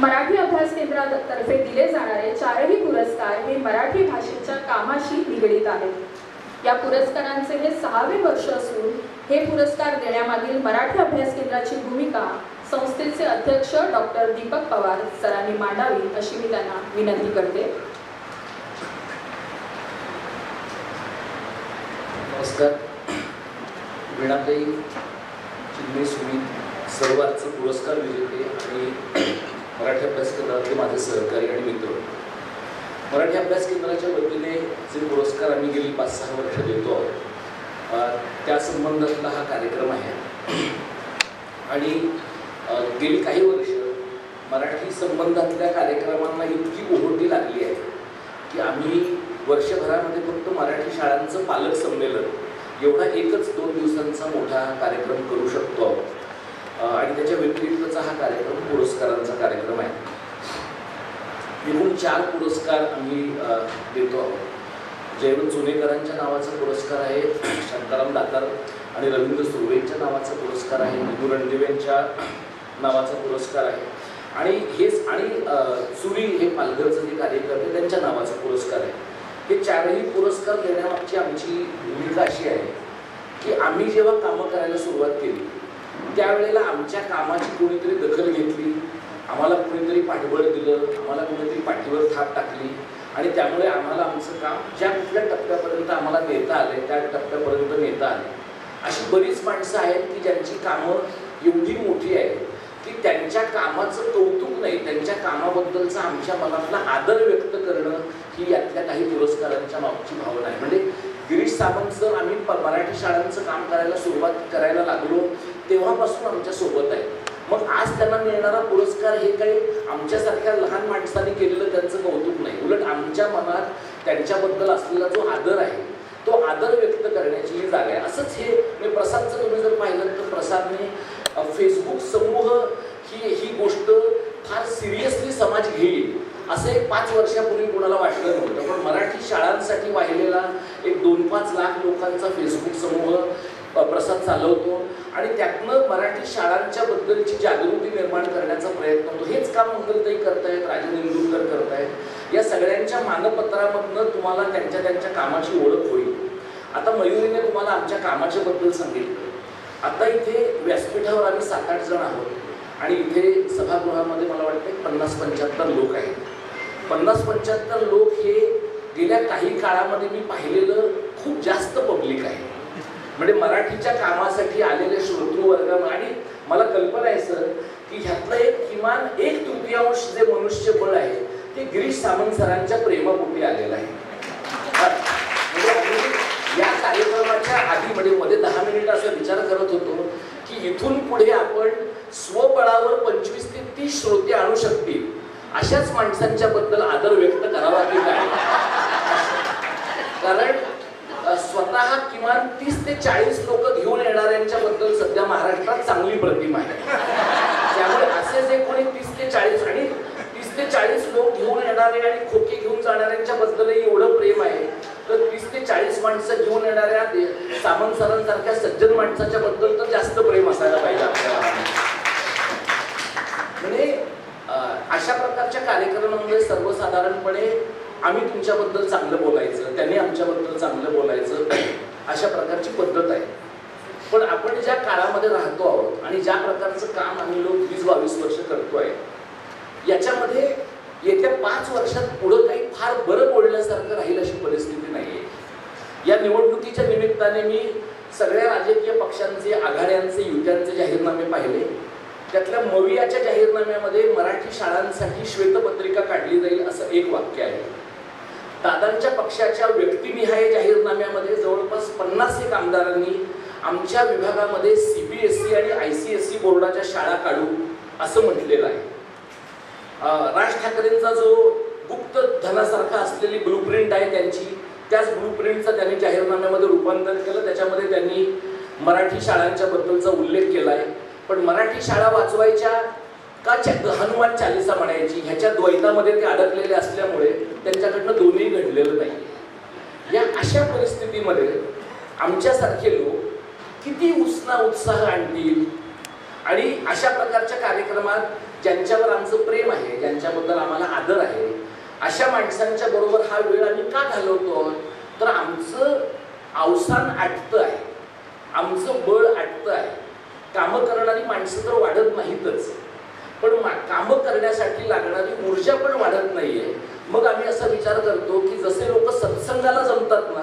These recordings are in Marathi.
मराठी अभ्यास केंद्रातर्फे दिले जाणारे चारही पुरस्कार हे मराठी भाषेच्या कामाशी निगडीत आहेत. या पुरस्कारांचे हे सहावे वर्ष असून हे पुरस्कार देण्यामागील मराठी अभ्यास केंद्राची भूमिका संस्थेचे अध्यक्ष डॉक्टर दीपक पवार सरांनी मांडावी अशी मी त्यांना विनंती करते. नमस्कार. वीणाताई चिन्मय सुमित सर्वांचे पुरस्कार विजेते आणि मराठी अभ्यास केंद्रातले माझे सहकारी आणि मित्र. मराठी अभ्यास केंद्राच्या वतीने जे पुरस्कार आम्ही गेली पाच सहा वर्ष देतो आहोत त्या संबंधातला हा कार्यक्रम आहे. आणि गेली काही वर्ष मराठी संबंधातल्या कार्यक्रमांना इतकी ओहोटी लागली आहे की आम्ही वर्षभरामध्ये फक्त मराठी शाळांचं पालक संमेलन एवढा एकच दोन दिवसांचा मोठा कार्यक्रम करू शकतो. आहोत आणि त्याच्या व्यतिरिक्तचा हा कार्यक्रम पुरस्कारांचा कार्यक्रम आहे एकूण चार पुरस्कार आम्ही देतो आहोत. जयवंत चुनेकरांच्या नावाचा पुरस्कार आहे शांताराम दातार आणि रवींद्र सुर्वेंच्या नावाचा पुरस्कार आहे मधुर यांच्या नावाचा पुरस्कार आहे. आणि हेच आणि चुरी सुरी हे पालघरचं जे कार्यकर्ते त्यांच्या नावाचा पुरस्कार आहे. हे चारही पुरस्कार देण्यामागची आमची भूमिका अशी आहे की आम्ही जेव्हा कामं करायला सुरुवात केली त्यावेळेला आमच्या कामाची कोणीतरी दखल घेतली आम्हाला कुणीतरी पाठबळ दिलं आम्हाला कुणीतरी पाठीवर थाप टाकली आणि त्यामुळे आम्हाला आमचं काम ज्या कुठल्या टप्प्यापर्यंत आम्हाला नेता आले त्या टप्प्यापर्यंत नेता आले. अशी बरीच माणसं आहेत की ज्यांची कामं एवढी मोठी आहेत की त्यांच्या कामाचं कौतुक नाही त्यांच्या कामाबद्दलचा आमच्या मनातला आदर व्यक्त करणं ही यातल्या काही पुरस्कारांच्या मागची भावना आहे. म्हणजे गिरीश सावंत सर आम्ही प- मराठी शाळांचं काम करायला सुरुवात करायला लागलो तेव्हापासून आमच्यासोबत आहे त्यांना मिळणारा पुरस्कार हे काही आमच्यासारख्या लहान माणसांनी केलेलं त्यांचं कौतुक नाही. उलट आमच्या मनात त्यांच्याबद्दल असलेला जो आदर आहे तो आदर व्यक्त करण्याची ही जागा आहे. असंच हे मी प्रसादचं तुम्ही जर पाहिलं तर प्रसादने फेसबुक समूह ही ही गोष्ट फार सिरियसली समाज घेईल. असं एक पाच वर्षापूर्वी कोणाला वाटलं नव्हतं. पण मराठी शाळांसाठी वाहिलेला एक दोन पाच लाख लोकांचा फेसबुक समूह प्रसाद चालवतो आणि त्यातनं मराठी शाळांच्या बद्दलची जागृती निर्माण करण्याचा प्रयत्न होतो. हेच काम मंगलताई करतायत राजन निंदुरकर करतायत. या सगळ्यांच्या मानपत्रामधनं तुम्हाला त्यांच्या त्यांच्या कामाची ओळख होईल. आता मयुरीने तुम्हाला आमच्या कामाच्या बद्दल सांगितलं. आता इथे व्यासपीठावर आम्ही सात आठ जण आहोत आणि इथे सभागृहामध्ये मला वाटतं पन्नास पंच्याहत्तर लोक आहेत. पन्नास पंच्याहत्तर लोक हे गेल्या काही काळामध्ये मी पाहिलेलं खूप जास्त पब्लिक आहे. म्हणजे मराठीच्या कामासाठी आलेले श्रोतृवर्ग आणि मला कल्पना आहे सर की ह्यातलं एक किमान एक तृतीयांश जे मनुष्यबळ आहे ते गिरीश सामंत सरांच्या प्रेमापोटी आलेलं आहे. म्हणजे या कार्यक्रमाच्या आधी म्हणजे मध्ये दहा मिनिट असा विचार करत होतो की इथून पुढे आपण स्वबळावर पंचवीस ते तीस श्रोते आणू शकतील अशाच माणसांच्या बद्दल आदर व्यक्त करावा की काय कारण स्वतः किमान तीस ते चाळीस लोक घेऊन येणाऱ्यांच्या बद्दल सध्या महाराष्ट्रात चांगली प्रतिमा आहे. त्यामुळे असे जे कोणी तीस ते चाळीस आणि तीस ते चाळीस लोक घेऊन येणारे आणि खोके घेऊन जाणाऱ्यांच्या बद्दलही एवढं प्रेम आहे तर तीस ते चाळीस माणसं घेऊन येणाऱ्या सामंत सरांसारख्या सज्जन माणसाच्या बद्दल तर जास्त प्रेम असायला पाहिजे आपल्याला. म्हणजे अशा प्रकारच्या कार्यक्रमामध्ये सर्वसाधारणपणे आम्ही तुमच्याबद्दल चांगलं बोलायचं त्यांनी आमच्याबद्दल चांगलं बोलायचं अशा प्रकारची पद्धत आहे. पण आपण ज्या काळामध्ये राहतो आहोत आणि ज्या प्रकारचं काम आम्ही लोक वीस बावीस वर्ष करतोय याच्यामध्ये येत्या पाच वर्षात पुढं काही फार बरं बोलण्यासारखं राहील अशी परिस्थिती नाहीये. या निवडणुकीच्या निमित्ताने मी सगळ्या राजकीय पक्षांचे आघाड्यांचे युत्यांचे जाहीरनामे पाहिले. त्यातल्या मवियाच्या जाहीरनाम्यामध्ये मराठी शाळांसाठी श्वेतपत्रिका काढली जाईल असं एक वाक्य आहे. दादांच्या पक्षाच्या व्यक्तिनिहाय जाहीरनाम्यामध्ये जवळपास पन्नास एक आमदारांनी आमच्या विभागामध्ये सी बी एस सी आणि आय सी एस सी बोर्डाच्या शाळा काढू असं म्हटलेलं आहे. राज ठाकरेंचा जो गुप्त धनासारखा असलेली ब्लूप्रिंट आहे त्यांची त्याच ब्लूप्रिंटचं त्यांनी जाहीरनाम्यामध्ये रूपांतर केलं. त्याच्यामध्ये त्यांनी मराठी शाळांच्या बद्दलचा उल्लेख केला आहे पण मराठी शाळा वाचवायच्या का चा- हनुमान चालिसा म्हणायची ह्याच्या द्वैतामध्ये ते अडकलेले असल्यामुळे त्यांच्याकडनं दोन्ही घडलेलं नाही. या अशा परिस्थितीमध्ये आमच्यासारखे लोक किती उत्साह उत्साह आणतील? आणि अशा प्रकारच्या कार्यक्रमात ज्यांच्यावर आमचं प्रेम आहे ज्यांच्याबद्दल आम्हाला आदर आहे अशा माणसांच्या बरोबर हा वेळ आम्ही का घालवतो? तर आमचं अवसान आटतं आहे. आमचं बळ आटतं आहे. कामं करणारी माणसं तर वाढत नाहीतच. पण कामं करण्यासाठी लागणारी ऊर्जा पण वाढत नाहीये. मग आम्ही असा विचार करतो की जसे लोक सत्संगाला जमतात ना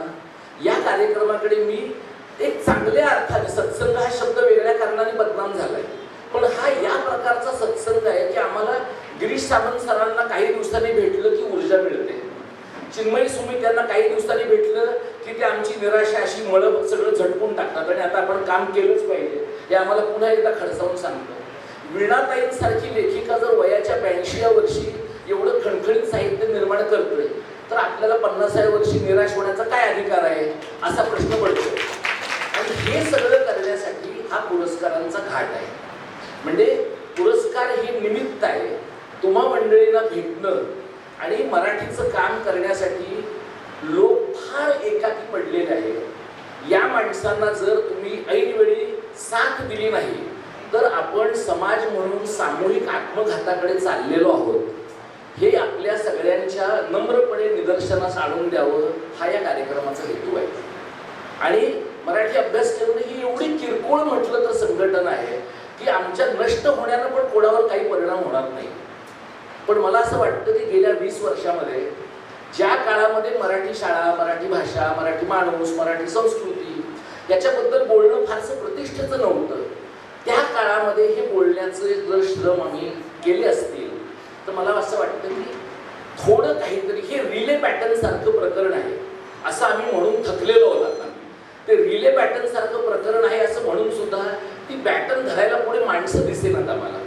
या कार्यक्रमाकडे मी एक चांगल्या अर्थाने सत्संग हा शब्द वेगळ्या कारणाने बदनाम झालाय. पण हा या प्रकारचा सत्संग आहे की आम्हाला गिरीश सावंत सरांना काही दिवसांनी भेटलं की ऊर्जा मिळते. चिन्मयी सुमित यांना काही दिवसांनी भेटलं की ते आमची निराशा अशी मळ सगळं झटकून टाकतात. आणि आता आपण काम केलंच पाहिजे. हे आम्हाला पुन्हा एकदा खडसावून सांगतो. वीणाताईंसारखी लेखिका जर वयाच्या ब्याऐंशीव्या वर्षी एवढं खणखणीत साहित्य निर्माण करतोय तर आपल्याला पन्नासाव्या वर्षी निराश होण्याचा काय अधिकार आहे? असा प्रश्न पडतो आणि हे सगळं करण्यासाठी हा पुरस्कारांचा घाट आहे. म्हणजे पुरस्कार हे निमित्त आहे. तुम्हा मंडळींना भेटणं आणि मराठीचं काम करण्यासाठी लोक फार एकाकी पडलेले आहे या माणसांना जर तुम्ही ऐनवेळी साथ दिली नाही तर आपण समाज म्हणून सामूहिक आत्मघाताकडे चाललेलो आहोत. हे आपल्या सगळ्यांच्या नम्रपणे निदर्शनास आणून द्यावं हा या कार्यक्रमाचा हेतू आहे. आणि मराठी अभ्यास करणं ही एवढी किरकोळ म्हटलं तर संघटन आहे की आमच्या नष्ट होण्यानं पण कोणावर काही परिणाम होणार नाही. पण मला असं वाटतं की गेल्या वीस वर्षामध्ये ज्या काळामध्ये मराठी शाळा मराठी भाषा मराठी माणूस मराठी संस्कृती याच्याबद्दल बोलणं फारसं प्रतिष्ठेचं नव्हतं. काळामध्ये हे बोलण्याचे जर श्रम आम्ही केले असतील तर मला असं वाटतं की थोडं काहीतरी हे रिले पॅटर्न सारखं प्रकरण आहे असं आम्ही म्हणून थकलेलो आहोत आता. ते रिले पॅटर्न सारखं प्रकरण आहे असं म्हणून सुद्धा ती पॅटर्न धरायला पुढे माणसं दिसेल आता मला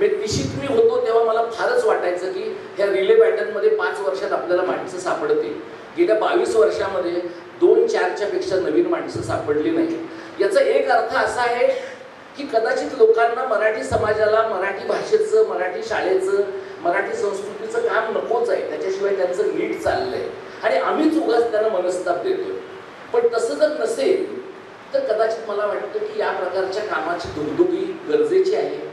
मी म्हणजे तिशीत मी होतो तेव्हा मला फारच वाटायचं की ह्या रिले पॅटर्नमध्ये पाच वर्षात आपल्याला माणसं सापडतील. गेल्या बावीस वर्षामध्ये दोन चारच्या पेक्षा नवीन माणसं सापडली नाही याचा एक अर्थ असा आहे की कदाचित लोकांना मराठी समाजाला मराठी भाषेचं मराठी शाळेचं मराठी संस्कृतीचं काम नकोच आहे. त्याच्याशिवाय त्यांचं नीट चाललंय. आणि आम्हीच उगाच त्यांना मनस्ताप देतोय. पण तसं जर नसेल तर कदाचित मला वाटतं की या प्रकारच्या कामाची दुगदुगी गरजेची आहे.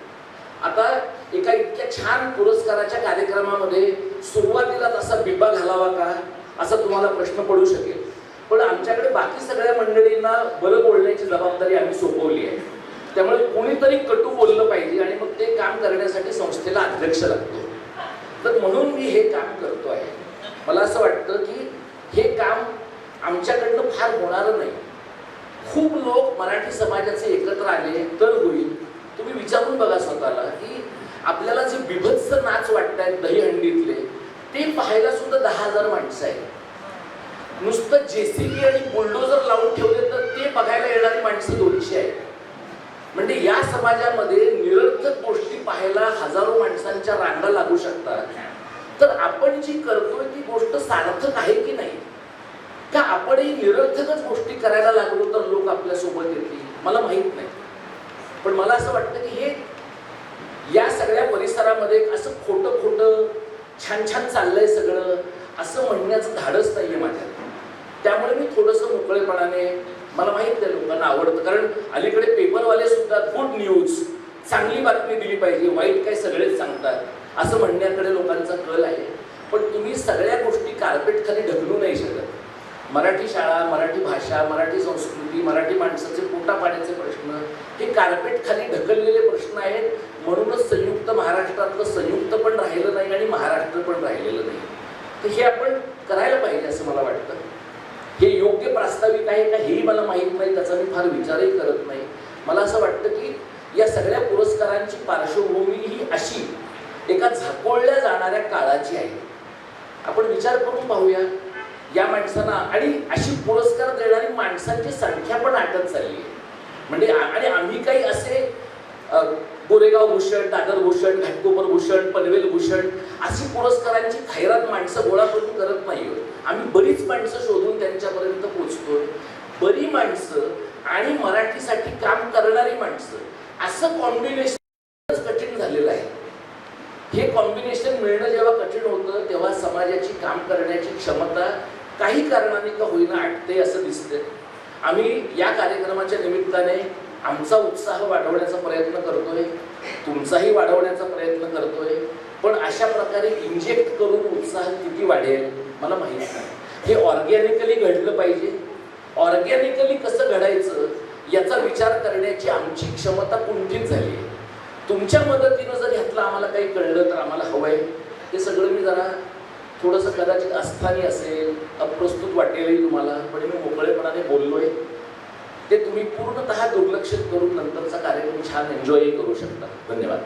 आता एका इतक्या छान पुरस्काराच्या कार्यक्रमामध्ये सुरुवातीला तसा बिबा घालावा का? असा तुम्हाला प्रश्न पडू शकेल. पण आमच्याकडे बाकी सगळ्या मंडळींना बरं बोलण्याची जबाबदारी आम्ही सोपवली आहे. त्यामुळे कोणीतरी कटू बोललं पाहिजे आणि मग ते काम करण्यासाठी संस्थेला अध्यक्ष लागतो. तर म्हणून मी हे काम करतो आहे. मला असं वाटतं की हे काम आमच्याकडनं फार होणारं नाही. खूप लोक मराठी समाजाचे एकत्र आले तर होईल. तुम्ही विचारून बघा स्वतःला की आपल्याला जे बिभत्स नाच वाटतायत दहीहंडीतले ते पाहायला सुद्धा दहा हजार माणसं आहेत. नुसतं जेसीबी आणि बुलडोजर लावून ठेवले तर ते बघायला येणारी माणसं दोनशे आहेत. म्हणजे या समाजामध्ये निरर्थक गोष्टी पाहायला हजारो माणसांच्या रांगा लागू शकतात. तर आपण जी करतोय ती गोष्ट सार्थक आहे की नाही? का आपणही निरर्थकच गोष्टी करायला लागलो तर लोक आपल्यासोबत येतील? मला माहीत नाही. पण मला असं वाटतं की हे या सगळ्या परिसरामध्ये असं खोटं खोटं छान छान चाललंय सगळं असं म्हणण्याचं धाडस नाहीये माझ्यात. त्यामुळे मी थोडंसं मोकळेपणाने मला माहीत नाही लोकांना आवडतं कारण अलीकडे पेपरवाले सुद्धा गुड न्यूज चांगली बातमी दिली पाहिजे वाईट काय सगळेच सांगतात. असं म्हणण्याकडे लोकांचा कल आहे. पण तुम्ही सगळ्या गोष्टी कार्पेट खाली ढकलू नाही शकत. मराठी शाळा मराठी भाषा मराठी संस्कृती मराठी माणसाचे पोटा पाण्याचे प्रश्न हे कार्पेट खाली ढकललेले प्रश्न आहेत. म्हणूनच संयुक्त महाराष्ट्रातलं संयुक्त पण राहिलं नाही आणि महाराष्ट्र पण राहिलेलं नाही. तर हे आपण करायला पाहिजे असं मला वाटतं. हे योग्य प्रास्ताविक आहे का हेही मला माहीत नाही त्याचा मी फार विचारही करत नाही. मला असं वाटतं की या सगळ्या पुरस्कारांची पार्श्वभूमी ही अशी एका झाकोळल्या जाणाऱ्या काळाची आहे. आपण विचार करून पाहूया. या माणसांना आणि अशी पुरस्कार देणारी माणसांची संख्या पण आटत चालली आहे. म्हणजे आणि आम्ही काही असे गोरेगाव भूषण दादर भूषण घाटकोपर भूषण पनवेल भूषण अशी पुरस्कारांची खैरात माणसं गोळा करून करत नाही आम्ही बरीच माणसं शोधून त्यांच्यापर्यंत पोचतो बरी माणसं आणि मराठीसाठी काम करणारी माणसं असं कॉम्बिनेशन कठीण झालेलं आहे. हे कॉम्बिनेशन मिळणं जेव्हा कठीण होतं तेव्हा समाजाची काम करण्याची क्षमता काही कारणाने का होईना आटते असं दिसतं आम्ही या कार्यक्रमाच्या निमित्ताने आमचा उत्साह वाढवण्याचा प्रयत्न करतोय तुमचाही वाढवण्याचा प्रयत्न करतोय पण अशा प्रकारे इंजेक्ट करून उत्साह किती वाढेल मला माहीत नाही. हे ऑर्गॅनिकली घडलं पाहिजे. ऑर्गॅनिकली कसं घडायचं याचा विचार करण्याची आमची क्षमता कुंठित झाली. आहे तुमच्या मदतीनं जर ह्यातलं आम्हाला काही कळलं तर आम्हाला हवं आहे हे सगळं मी जरा थोडंसं कदाचित अस्थानी असेल अप्रस्तुत वाटेलही तुम्हाला पण मी मोकळेपणाने बोललो आहे ते तुम्ही पूर्णतः दुर्लक्षित करून नंतरचा कार्यक्रम छान एन्जॉय करू शकता. धन्यवाद.